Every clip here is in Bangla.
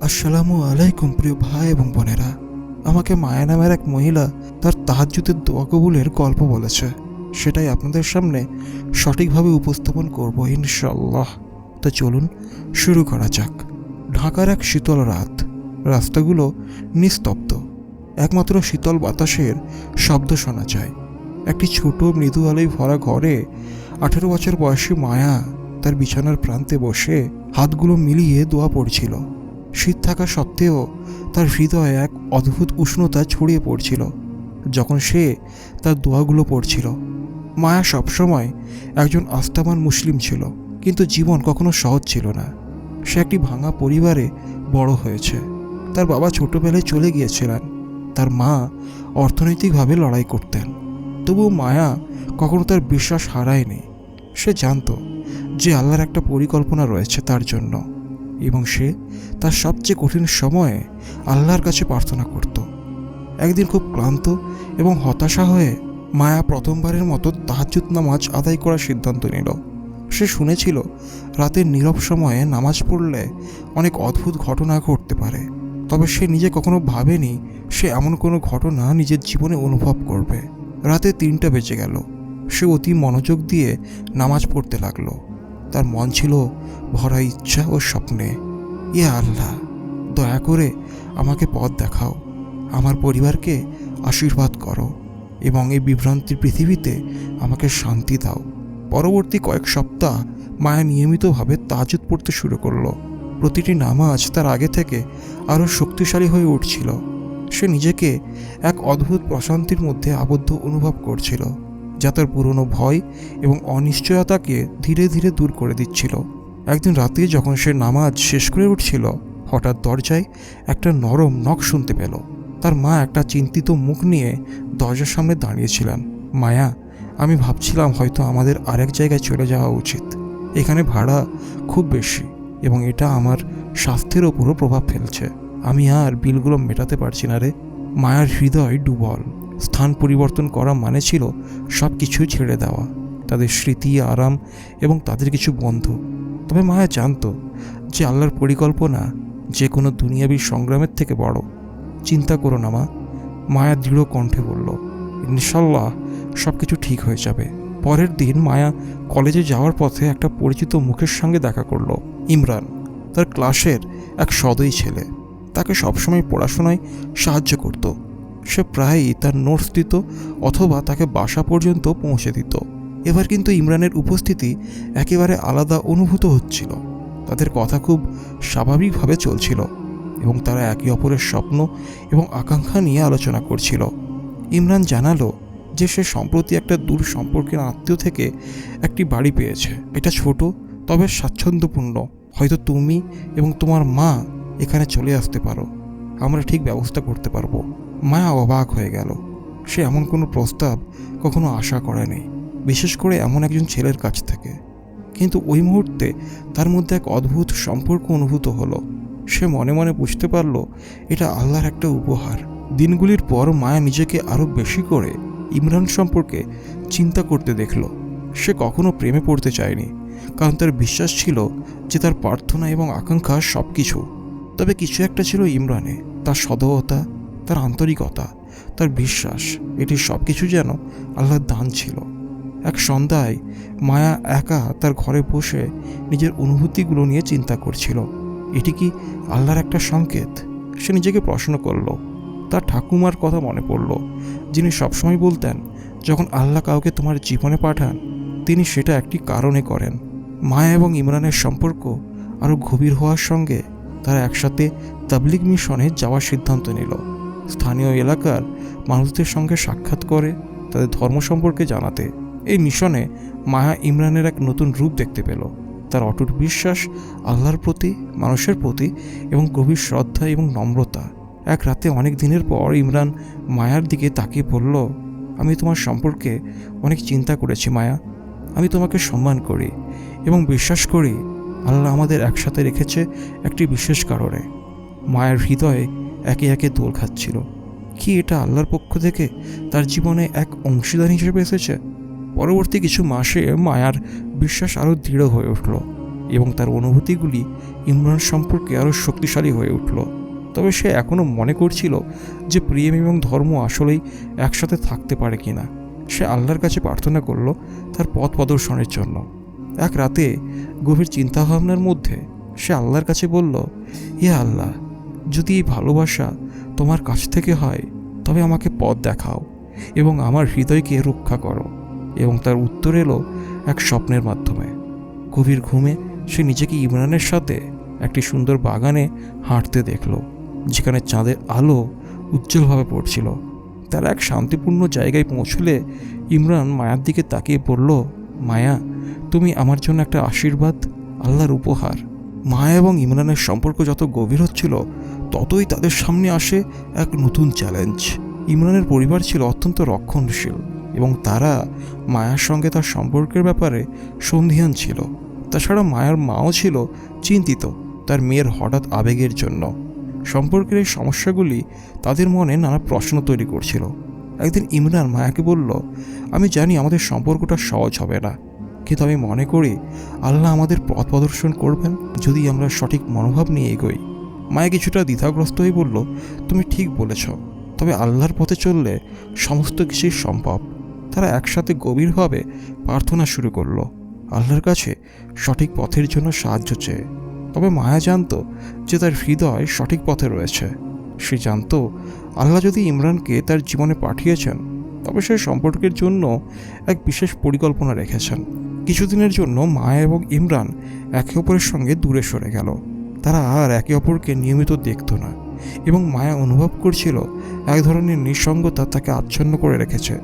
আসসালামু আলাইকুম প্রিয় ভাই এবং বোনেরা। আমাকে মায়া নামের এক মহিলা তার তাহাজ্জুদের দোয়া কবুলের গল্প বলেছে। সেটাই আপনাদের সামনে সঠিকভাবে উপস্থাপন করব ইনশাল্লাহ তো চলুন শুরু করা যাক। ঢাকার এক শীতল রাত। রাস্তাগুলো নিস্তব্ধ। একমাত্র শীতল বাতাসের শব্দ শোনা যায়। একটি ছোট মৃদু আলোয় ভরা ঘরে আঠেরো বছর বয়সী মায়া তার বিছানার প্রান্তে বসে হাতগুলো মিলিয়ে দোয়া পড়ছিল। শীত থাকা সত্ত্বেও তার হৃদয়ে এক অদ্ভুত উষ্ণতা ছড়িয়ে পড়ছিল। যখন সে তার দোয়াগুলো পড়ছিল, মায়া সবসময় একজন আস্থাবান মুসলিম ছিল, কিন্তু জীবন কখনো সহজ ছিল না। সে একটি ভাঙা পরিবারে বড় হয়েছে। তার বাবা ছোটবেলায় চলে গিয়েছিলেন। তার মা অর্থনৈতিকভাবে লড়াই করতেন। তবুও মায়া কখনো তার বিশ্বাস হারায়নি। সে জানতো যে আল্লাহর একটা পরিকল্পনা রয়েছে তার জন্য। এবং সে তার সবচেয়ে কঠিন সময়ে আল্লাহর কাছে প্রার্থনা করত। একদিন খুব ক্লান্ত এবং হতাশা হয়ে মায়া প্রথমবারের মতো তাহাজুদ নামাজ আদায় করার সিদ্ধান্ত নিল। সে শুনেছিল রাতের নীরব সময়ে নামাজ পড়লে অনেক অদ্ভুত ঘটনা ঘটতে পারে, তবে সে নিজে কখনো ভাবেনি সে এমন কোনো ঘটনা নিজের জীবনে অনুভব করবে। রাতে তিনটা বেজে গেল। সে অতি মনোযোগ দিয়ে নামাজ পড়তে লাগল। তার মন ছিল ভরা ইচ্ছা ও স্বপ্নে। ইয়ে আল্লাহ, দয়া করে আমাকে পথ দেখাও, আমার পরিবারকে আশীর্বাদ করো এবং এই বিভ্রান্তির পৃথিবীতে আমাকে শান্তি দাও। পরবর্তী কয়েক সপ্তাহ মায়া নিয়মিতভাবে তাজুদ পড়তে শুরু করল। প্রতিটি নামাজ তার আগে থেকে আরও শক্তিশালী হয়ে উঠছিল। সে নিজেকে এক অদ্ভুত প্রশান্তির মধ্যে আবদ্ধ অনুভব করছিল। যা তার পুরনো ভয় এবং অনিশ্চয়তাকে ধীরে ধীরে দূর করে দিচ্ছিল। একদিন রাতে যখন সে নামাজ শেষ করে উঠছিল, হঠাৎ দরজায় একটা নরম নখ শুনতে পেল। তার মা একটা চিন্তিত মুখ নিয়ে দরজার সামনে দাঁড়িয়েছিলেন। মায়া, আমি ভাবছিলাম হয়তো আমাদের আরেক জায়গায় চলে যাওয়া উচিত। এখানে ভাড়া খুব বেশি এবং এটা আমার স্বাস্থ্যের ওপরও প্রভাব ফেলছে। আমি আর বিলগুলো মেটাতে পারছি না রে। মায়ার হৃদয় ডুবল। স্থান পরিবর্তন করা মানে ছিল সব কিছু ছেড়ে দেওয়া, তাদের স্মৃতি, আরাম এবং তাদের কিছু বন্ধু। তবে মায়া জানতো যে আল্লাহর পরিকল্পনা যে কোনো দুনিয়াবী সংগ্রামের থেকে বড়। চিন্তা করো না মা, মায়া দৃঢ় কণ্ঠে বলল, ইনশাল্লাহ সব কিছু ঠিক হয়ে যাবে। পরের দিন মায়া কলেজে যাওয়ার পথে একটা পরিচিত মুখের সঙ্গে দেখা করল, ইমরান, তার ক্লাসের এক সদয় ছেলে। তাকে সবসময় পড়াশোনায় সাহায্য করত। সে প্রায়ই তার নোটস দিত অথবা তাকে বাসা পর্যন্ত পৌঁছে দিত। এবার কিন্তু ইমরানের উপস্থিতি একেবারে আলাদা অনুভূত হচ্ছিল। তাদের কথা খুব স্বাভাবিকভাবে চলছিল এবং তারা একে অপরের স্বপ্ন এবং আকাঙ্ক্ষা নিয়ে আলোচনা করছিল। ইমরান জানালো যে সে সম্প্রতি একটা দূর সম্পর্কের আত্মীয় থেকে একটি বাড়ি পেয়েছে। এটা ছোট, তবে স্বাচ্ছন্দ্যপূর্ণ। হয়তো তুমি এবং তোমার মা এখানে চলে আসতে পারো। আমরা ঠিক ব্যবস্থা করতে পারব। মায়া অবাক হয়ে গেল। সে এমন কোনো প্রস্তাব কখনো আশা করেনি, বিশেষ করে এমন একজন ছেলের কাছ থেকে। কিন্তু ওই মুহূর্তে তার মধ্যে এক অদ্ভুত সম্পর্ক অনুভূত হলো। সে মনে মনে বুঝতে পারল, এটা আল্লাহর একটা উপহার। দিনগুলির পর মায়া নিজেকে আরও বেশি করে ইমরান সম্পর্কে চিন্তা করতে দেখল। সে কখনো প্রেমে পড়তে চায়নি, কারণ তার বিশ্বাস ছিল যে তার প্রার্থনা এবং আকাঙ্ক্ষা সব কিছু তবে কিছু একটা ছিল ইমরানে তার সদয়তা তার আন্তরিকতা, তার বিশ্বাস, এটি সব কিছু যেন আল্লাহর দান ছিল। এক সন্ধ্যায় মায়া একা তার ঘরে বসে নিজের অনুভূতিগুলো নিয়ে চিন্তা করছিল। এটি কি আল্লাহর একটা সংকেত? সে নিজেকে প্রশ্ন করল। তার ঠাকুমার কথা মনে পড়ল, যিনি সবসময় বলতেন, যখন আল্লাহ কাউকে তোমার জীবনে পাঠান, তিনি সেটা একটি কারণে করেন। মায়া এবং ইমরানের সম্পর্ক আরও গভীর হওয়ার সঙ্গে তারা একসাথে তাবলিগ মিশনে যাওয়ার সিদ্ধান্ত নিল। স্থানীয় এলাকার মানুষদের সঙ্গে সাক্ষাৎ করে, তাদের ধর্ম সম্পর্কে জানাতে। এই মিশনে মায়া ইমরানের এক নতুন রূপ দেখতে পেল। তার অটুট বিশ্বাস আল্লাহর প্রতি, মানুষের প্রতি এবং গভীর শ্রদ্ধা এবং নম্রতা। এক রাতে অনেক দিনের পর ইমরান মায়ার দিকে তাকিয়ে বলল, আমি তোমার সম্পর্কে অনেক চিন্তা করেছি মায়া। আমি তোমাকে সম্মান করি এবং বিশ্বাস করি আল্লাহ আমাদের একসাথে রেখেছে একটি বিশেষ কারণে। মায়ের হৃদয়ে একে একে দোল খাচ্ছিল। কি এটা আল্লাহর পক্ষ থেকে তার জীবনে এক অংশীদার হিসেবে এসেছে? পরবর্তী কিছু মাসে মায়ার বিশ্বাস আরও দৃঢ় হয়ে উঠল এবং তার অনুভূতিগুলি ইমরান সম্পর্কে আরও শক্তিশালী হয়ে উঠল। তবে সে এখনও মনে করছিল যে প্রেম এবং ধর্ম আসলেই একসাথে থাকতে পারে কিনা। সে আল্লাহর কাছে প্রার্থনা করল তার পথ প্রদর্শনের জন্য। এক রাতে গভীর চিন্তাভাবনার মধ্যে সে আল্লাহর কাছে বলল, হে আল্লাহ যদি এই ভালোবাসা তোমার কাছ থেকে হয়, তবে আমাকে পথ দেখাও এবং আমার হৃদয়কে রক্ষা করো এবং তার উত্তর এলো এক স্বপ্নের মাধ্যমে। গভীর ঘুমে সে নিজেকে ইমরানের সাথে একটি সুন্দর বাগানে হাঁটতে দেখল, যেখানে চাঁদের আলো উজ্জ্বলভাবে পড়ছিল। তারা এক শান্তিপূর্ণ জায়গায় পৌঁছলে ইমরান মায়ার দিকে তাকিয়ে পড়ল মায়া, তুমি আমার জন্য একটা আশীর্বাদ, আল্লাহর উপহার। মায়া এবং ইমরানের সম্পর্ক যত গভীর হচ্ছিল ততই তাদের সামনে আসে এক নতুন চ্যালেঞ্জ ইমরানের পরিবার ছিল অত্যন্ত রক্ষণশীল এবং তারা মায়ার সঙ্গে তার সম্পর্কের ব্যাপারে সন্ধিহান ছিল। তাছাড়া মায়ার মাও ছিল চিন্তিত তার মেয়ের হঠাৎ আবেগের জন্য। সম্পর্কের এই সমস্যাগুলি তাদের মনে নানা প্রশ্ন তৈরি করছিল। একদিন ইমরান মায়াকে বলল, আমি জানি আমাদের সম্পর্কটা সহজ হবে না, কিন্তু আমি মনে করি আল্লাহ আমাদের পথ প্রদর্শন করবেন যদি আমরা সঠিক মনোভাব নিয়ে এগোই। মায়া কিছুটা দ্বিধাগ্রস্ত হয়ে বলল, তুমি ঠিক বলেছ, তবে আল্লাহর পথে চললে সমস্ত কিছুই সম্ভব। তারা একসাথে গভীরভাবে প্রার্থনা শুরু করল, আল্লাহর কাছে সঠিক পথের জন্য সাহায্য চেয়ে। তবে মায়া জানতো যে তার হৃদয় সঠিক পথে রয়েছে। সে জানতো আল্লাহ যদি ইমরানকে তার জীবনে পাঠিয়েছেন, তবে সে সম্পর্কের জন্য এক বিশেষ পরিকল্পনা রেখেছেন। কিছুদিনের জন্য মায়া এবং ইমরান একে অপরের সঙ্গে দূরে সরে গেল। তারা আর একে অপরকে নিয়মিত দেখত না এবং মায়া অনুভব করছিল এক ধরনের নিঃসঙ্গতা তাকে আচ্ছন্ন করে রেখেছে।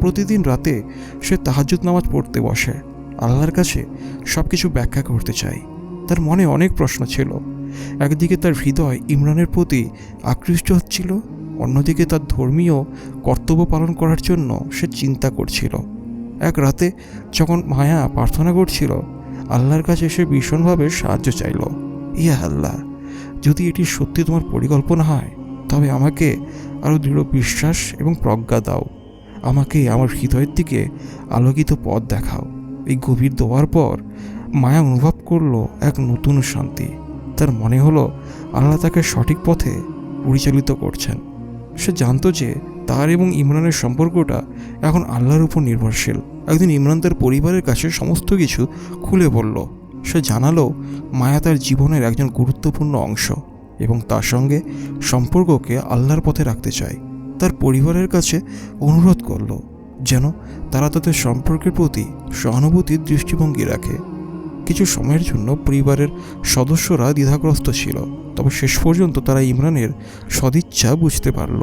প্রতিদিন রাতে সে তাহাজুদ নামাজ পড়তে বসে। আল্লাহর কাছে সব কিছু ব্যাখ্যা করতে চাই তার মনে অনেক প্রশ্ন ছিল। একদিকে তার হৃদয় ইমরানের প্রতি আকৃষ্ট হচ্ছিল, অন্যদিকে তার ধর্মীয় কর্তব্য পালন করার জন্য সে চিন্তা করছিল। এক রাতে যখন মায়া প্রার্থনা করছিল, আল্লাহর কাছে সে ভীষণভাবে সাহায্য চাইল। ইয়া আল্লাহ, যদি এটি সত্যি তোমার পরিকল্পনা হয়, তবে আমাকে আরও দৃঢ় বিশ্বাস এবং প্রজ্ঞা দাও। আমাকে আমার হৃদয়ের দিকে আলোকিত পথ দেখাও। এই গভীর দোয়ার পর মায়া অনুভব করল এক নতুন শান্তি। তার মনে হলো আল্লাহ তাকে সঠিক পথে পরিচালিত করছেন। সে জানতো যে তার এবং ইমরানের সম্পর্কটা এখন আল্লাহর উপর নির্ভরশীল। একদিন ইমরান তার পরিবারের কাছে সমস্ত কিছু খুলে বলল সে জানালো, মায়া তার জীবনের একজন গুরুত্বপূর্ণ অংশ এবং তার সঙ্গে সম্পর্ককে আল্লাহর পথে রাখতে চায়। তার পরিবারের কাছে অনুরোধ করল যেন তারা তাদের সম্পর্কের প্রতি সহানুভূতির দৃষ্টিভঙ্গি রাখে। কিছু সময়ের জন্য পরিবারের সদস্যরা দ্বিধাগ্রস্ত ছিল, তবে শেষ পর্যন্ত তারা ইমরানের সদিচ্ছা বুঝতে পারল।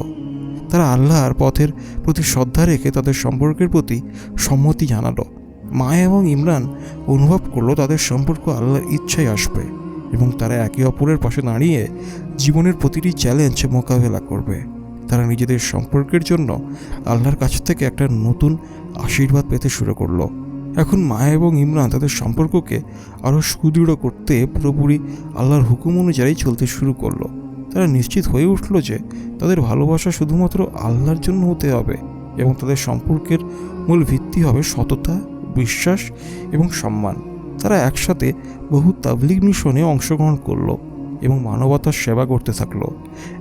তারা আল্লাহর পথের প্রতি শ্রদ্ধা রেখে তাদের সম্পর্কের প্রতি সম্মতি জানালো। মায়া এবং ইমরান অনুভব করল তাদের সম্পর্ক আল্লাহর ইচ্ছায় আসবে এবং তারা একে অপরের পাশে দাঁড়িয়ে জীবনের প্রতিটি চ্যালেঞ্জ মোকাবেলা করবে। তারা নিজেদের সম্পর্কের জন্য আল্লাহর কাছ থেকে একটা নতুন আশীর্বাদ পেতে শুরু করল। এখন মায়া এবং ইমরান তাদের সম্পর্ককে আরও সুদৃঢ় করতে পুরোপুরি আল্লাহর হুকুম অনুযায়ী চলতে শুরু করল। তারা নিশ্চিত হয়ে উঠল যে তাদের ভালোবাসা শুধুমাত্র আল্লাহর জন্য হতে হবে এবং তাদের সম্পর্কের মূল ভিত্তি হবে সততা বিশ্বাস এবং সম্মান। তারা একসাথে বহু তাবলিগ মিশনে অংশগ্রহণ করল এবং মানবতার সেবা করতে থাকল।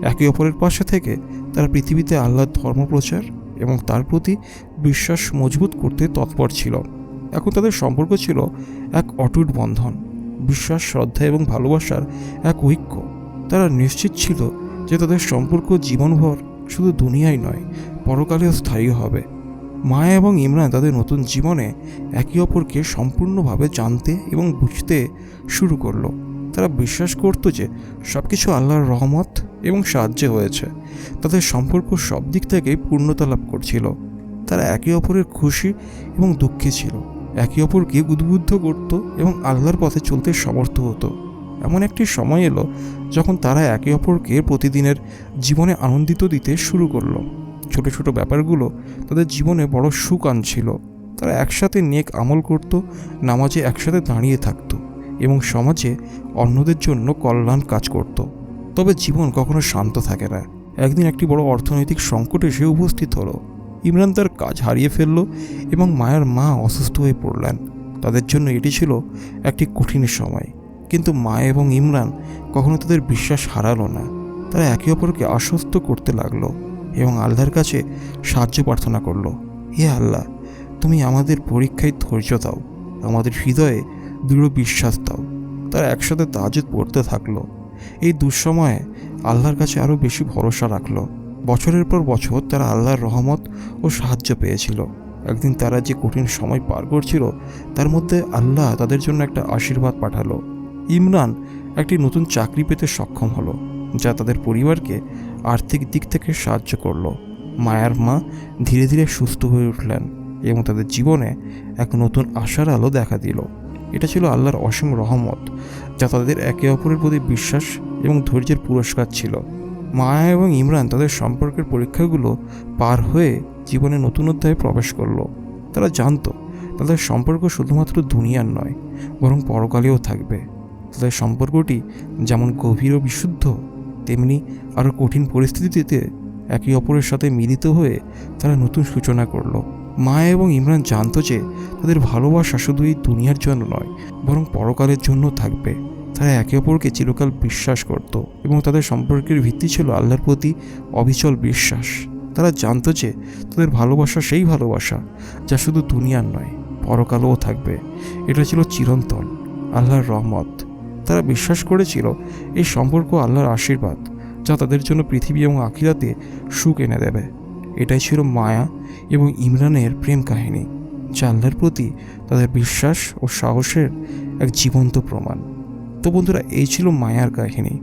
একে অপরের পাশে থেকে তারা পৃথিবীতে আল্লাহর ধর্ম প্রচার এবং তার প্রতি বিশ্বাস মজবুত করতে তৎপর ছিল। এখন তাদের সম্পর্ক ছিল এক অটুট বন্ধন, বিশ্বাস, শ্রদ্ধা এবং ভালোবাসার এক ঐক্য। তারা নিশ্চিত ছিল যে তাদের সম্পর্ক জীবনভর শুধু দুনিয়ায় নয়, পরকালেও স্থায়ী হবে। মায়া এবং ইমরান তাদের নতুন জীবনে একে অপরকে সম্পূর্ণভাবে জানতে এবং বুঝতে শুরু করল। তারা বিশ্বাস করতো যে সব কিছু আল্লাহর রহমত এবং সাহায্যে হয়েছে। তাদের সম্পর্ক সব দিক থেকেই পূর্ণতা লাভ করছিল। তারা একে অপরের খুশি এবং দুঃখে ছিল। একে অপরকে উদ্বুদ্ধ করত এবং আল্লাহর পথে চলতে সমর্থ হতো। এমন একটি সময় এলো যখন তারা একে অপরকে প্রতিদিনের জীবনে আনন্দিত দিতে শুরু করল। ছোট ছোট ব্যাপারগুলো তাদের জীবনে বড় সুখ আনছিল। তারা একসাথে নেক আমল করত, নামাজে একসাথে দাঁড়িয়ে থাকতো এবং সমাজে অন্যদের জন্য কল্যাণ কাজ করত। তবে জীবন কখনো শান্ত থাকে না। একদিন একটি বড় অর্থনৈতিক সংকটে এসে উপস্থিত হলো। ইমরান তার কাজ হারিয়ে ফেলল এবং মায়ের মা অসুস্থ হয়ে পড়লেন। তাদের জন্য এটি ছিল একটি কঠিন সময়। কিন্তু মা এবং ইমরান কখনো তাদের বিশ্বাস হারালো না। তারা একে অপরকে আশ্বস্ত করতে লাগল। এবং আল্লাহর কাছে সাহায্য প্রার্থনা করল। হে আল্লাহ, তুমি আমাদের পরীক্ষায় ধৈর্য দাও, আমাদের হৃদয়ে দৃঢ় বিশ্বাস দাও। তারা একসাথে তাজুদ পড়তে থাকল। এই দুঃসময়ে আল্লাহর কাছে আরও বেশি ভরসা রাখল। বছরের পর বছর তারা আল্লাহর রহমত ও সাহায্য পেয়েছিল। একদিন তারা যে কঠিন সময় পার করছিল, তার মধ্যে আল্লাহ তাদের জন্য একটা আশীর্বাদ পাঠালো। ইমরান একটি নতুন চাকরি পেতে সক্ষম হলো। যা তাদের পরিবারকে আর্থিক দিক থেকে সাহায্য করল। মায়ার মা ধীরে ধীরে সুস্থ হয়ে উঠলেন এবং তাদের জীবনে এক নতুন আশার আলো দেখা দিল। এটা ছিল আল্লাহর অসীম রহমত, যা তাদের একে অপরের প্রতি বিশ্বাস এবং ধৈর্যের পুরস্কার ছিল। মায়া এবং ইমরান তাদের সম্পর্কের পরীক্ষাগুলো পার হয়ে জীবনে নতুন অধ্যায়ে প্রবেশ করল। তারা জানতো, তাদের সম্পর্ক শুধুমাত্র দুনিয়ার নয়, বরং পরকালেও থাকবে। তাদের সম্পর্কটি যেমন গভীর ও বিশুদ্ধ তেমনি আরও কঠিন পরিস্থিতিতে একে অপরের সাথে মিলিত হয়ে তারা নতুন সূচনা করল। মায়া এবং ইমরান জানতো যে তাদের ভালোবাসা শুধু এই দুনিয়ার জন্য নয়, বরং পরকালের জন্য থাকবে। তারা একে অপরকে চিরকাল বিশ্বাস করত এবং তাদের সম্পর্কের ভিত্তি ছিল আল্লাহর প্রতি অবিচল বিশ্বাস। তারা জানতো যে তাদের ভালোবাসা সেই ভালোবাসা যা শুধু দুনিয়ার নয়, পরকালেও থাকবে। এটা ছিল চিরন্তন আল্লাহর রহমত। তারা বিশ্বাস করেছিল এই সম্পর্ক আল্লাহর আশীর্বাদ, যা তাদের জন্য পৃথিবী এবং আখিরাতে সুখ এনে দেবে। এটাই ছিল মায়া এবং ইমরানের প্রেম কাহিনী, যা আল্লাহর প্রতি তাদের বিশ্বাস ও সাহসের এক জীবন্ত প্রমাণ। তো বন্ধুরা, এই ছিল মায়ার কাহিনী।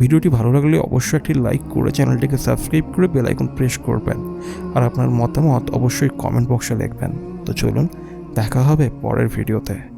ভিডিওটি ভালো লাগলে অবশ্যই একটি লাইক করে চ্যানেলটিকে সাবস্ক্রাইব করে বেল আইকন প্রেস করবেন আর আপনার মতামত অবশ্যই কমেন্ট বক্সে লিখবেন। তো চলুন, দেখা হবে পরের ভিডিওতে।